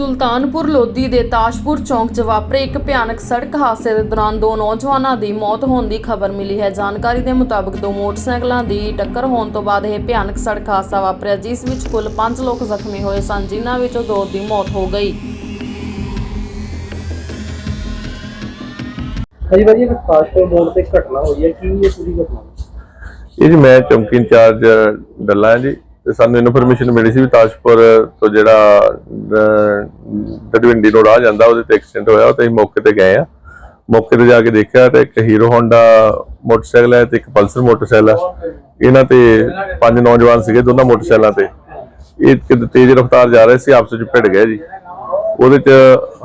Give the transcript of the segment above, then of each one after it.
ਸੁਲਤਾਨਪੁਰ ਲੋਧੀ ਦੇ ਤਾਸ਼ਪੁਰ ਚੌਂਕ 'ਚ ਵਾਪਰੇ ਇੱਕ ਭਿਆਨਕ ਸੜਕ ਹਾਦਸੇ ਦੇ ਦੌਰਾਨ ਦੋ ਨੌਜਵਾਨਾਂ ਦੀ ਮੌਤ ਹੋਣ ਦੀ ਖਬਰ ਮਿਲੀ ਹੈ। ਜਾਣਕਾਰੀ ਦੇ ਮੁਤਾਬਕ ਦੋ ਮੋਟਰਸਾਈਕਲਾਂ ਦੀ ਟੱਕਰ ਹੋਣ ਤੋਂ ਬਾਅਦ ਇਹ ਭਿਆਨਕ ਸੜਕ ਹਾਦਸਾ ਵਾਪਰਿਆ ਜਿਸ ਵਿੱਚ ਕੁੱਲ 5 ਲੋਕ ਜ਼ਖਮੀ ਹੋਏ ਸਨ ਜਿਨ੍ਹਾਂ ਵਿੱਚੋਂ ਦੋ ਦੀ ਮੌਤ ਹੋ ਗਈ। ਹਾਂਜੀ ਭਾਜੀ ਇੱਕ ਕਾਸ਼ਪੁਰ ਮੋੜ ਤੇ ਘਟਨਾ ਹੋਈ ਹੈ। ਕੀ ਇਹ ਪੂਰੀ ਘਟਨਾ? ਇਹ ਜੀ ਮੈਂ ਚੌਂਕੀ ਇੰਚਾਰਜ ਡੱਲਾ ਜੀ। ਤੇ ਸਾਨੂੰ ਇਨਫੋਰਮੇਸ਼ਨ ਮਿਲੀ ਸੀ ਵੀ ਤਾਜਪੁਰ ਤੋਂ ਜਿਹੜਾ ਅਹ, ਡਡਵਿੰਡੀ ਰੋਡ ਆ ਜਾਂਦਾ ਉਹਦੇ ਤੇ ਐਕਸੀਡੈਂਟ ਹੋਇਆ ਉਹ ਤੇ ਅਸੀਂ ਮੌਕੇ ਤੇ ਗਏ ਆ। ਮੌਕੇ ਤੇ ਜਾ ਕੇ ਦੇਖਿਆ ਤੇ ਇੱਕ ਹੀਰੋ ਹੋਂਡਾ ਮੋਟਰਸਾਈਕਲ ਹੈ ਤੇ ਇੱਕ ਪਲਸਰ ਮੋਟਰਸਾਈਕਲ ਹੈ। ਇਹਨਾਂ ਤੇ ਪੰਜ ਨੌਜਵਾਨ ਸੀਗੇ ਦੋਨਾਂ ਮੋਟਰਸਾਈਕਲਾਂ ਤੇ। ਇਹ ਕਿਤੇ ਤੇਜ਼ ਰਫ਼ਤਾਰ ਜਾ ਰਹੇ ਸੀ ਆਪਸ ਵਿੱਚ ਭਿੜ ਗਏ ਜੀ। ਉਹਦੇ ਚ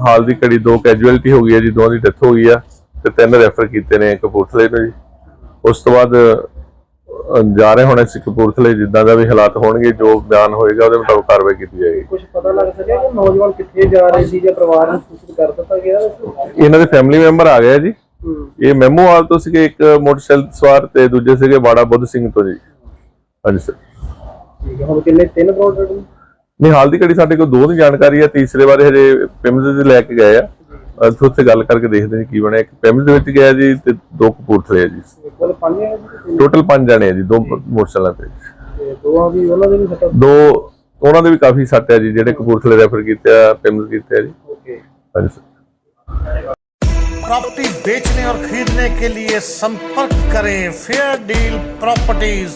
ਹਾਲ ਦੀ ਘੜੀ ਦੋ ਕੈਜੂਅਲਟੀ ਹੋ ਗਈ ਹੈ ਜੀ ਦੋਵਾਂ ਦੀ ਡੈਥ ਹੋ ਗਈ ਆ ਤੇ ਤਿੰਨ ਰੈਫਰ ਕੀਤੇ ਨੇ ਕਪੂਰਥਲੇ ਨੂੰ ਜੀ। ਉਸ ਤੋਂ ਬਾਅਦ ਜਾ ਰਹੇ ਹੁਣ ਅਸੀਂ ਕਪੂਰਥਲੇ ਜਿੱਦਾਂ ਦਾ ਵੀ ਹਾਲਾਤ ਹੋਣਗੇ ਜੋ ਬਿਆਨ ਹੋਏਗਾ ਉਹਦੇ ਮੁਤਾਬਕ ਕਾਰਵਾਈ ਕੀਤੀ ਜਾਏਗੀ। ਕੁਝ ਪਤਾ ਲੱਗ ਸਕਿਆ ਕਿ ਨੌਜਵਾਨ ਕਿੱਥੇ ਜਾ ਰਹੇ ਸੀ ਜਾਂ ਪਰਿਵਾਰ ਨੂੰ ਸੂਚਿਤ ਕਰ ਦਿੱਤਾ ਗਿਆ ਇਹਨਾਂ ਦੇ ਫੈਮਿਲੀ ਮੈਂਬਰ ਆ ਗਏ ਜੀ। ਇਹ ਮੈਮੋਵਾਲ ਤੋਂ ਸੀਗੇ ਇੱਕ ਮੋਟਰਸਾਈਕਲ ਸਵਾਰ ਤੇ ਦੂਜੇ ਸੀਗੇ ਬਾੜਾ ਬੁੱਧ ਸਿੰਘ ਤੋਂ ਜੀ। ਹਾਂਜੀ ਸਰ ਠੀਕ ਹੈ ਹੁਣ ਕਿੰਨੇ ਤਿੰਨ ਕਰੋੜ ਨਹੀਂ ਹਾਲ ਦੀ ਘੜੀ ਸਾਡੇ ਕੋਲ ਦੋ ਦੀ ਜਾਣਕਾਰੀ ਹੈ ਤੀਸਰੇ ਬਾਰੇ ਹਜੇ ਪਿੰਮਜ਼ ਦੇ ਲੈ ਕੇ ਗਏ ਆ। ਅਸੀਂ ਉੱਥੇ ਗੱਲ ਕਰਕੇ ਦੇਖਦੇ ਹਾਂ ਕੀ ਬਣਿਆ। ਇੱਕ ਪਿੰਮਜ਼ ਦੇ ਵਿੱਚ ਗਿਆ ਜੀ ਤੇ ਦੋ ਕਪੂਰਥਲੇ ਆ ਜੀ। ਕੋਲ ਪੰਜ ਹੈ ਜੀ ਤੇ ਟੋਟਲ ਪੰਜ ਜਣੇ ਆ ਜੀ ਦੋ ਮੋਟਰਸਾਈਕਲਾਂ ਤੇ ਤੇ ਦੋਵਾਂ ਵੀ ਉਹਨਾਂ ਦੇ ਵੀ ਸੱਟਾਂ ਦੋ ਉਹਨਾਂ ਦੇ ਵੀ ਕਾਫੀ ਸੱਟ ਆ ਜੀ ਜਿਹੜੇ ਕਪੂਰਥਲੇ ਰੈਫਰ ਕੀਤੇ ਆ ਪਿੰਮਜ਼ ਕੀਤੇ ਆ ਜੀ ਓਕੇ ਹਾਂਜੀ ਸਰ प्रॉपर्टी बेचने और खरीदने के लिए संपर्क करें फेयर डील प्रॉपर्टीज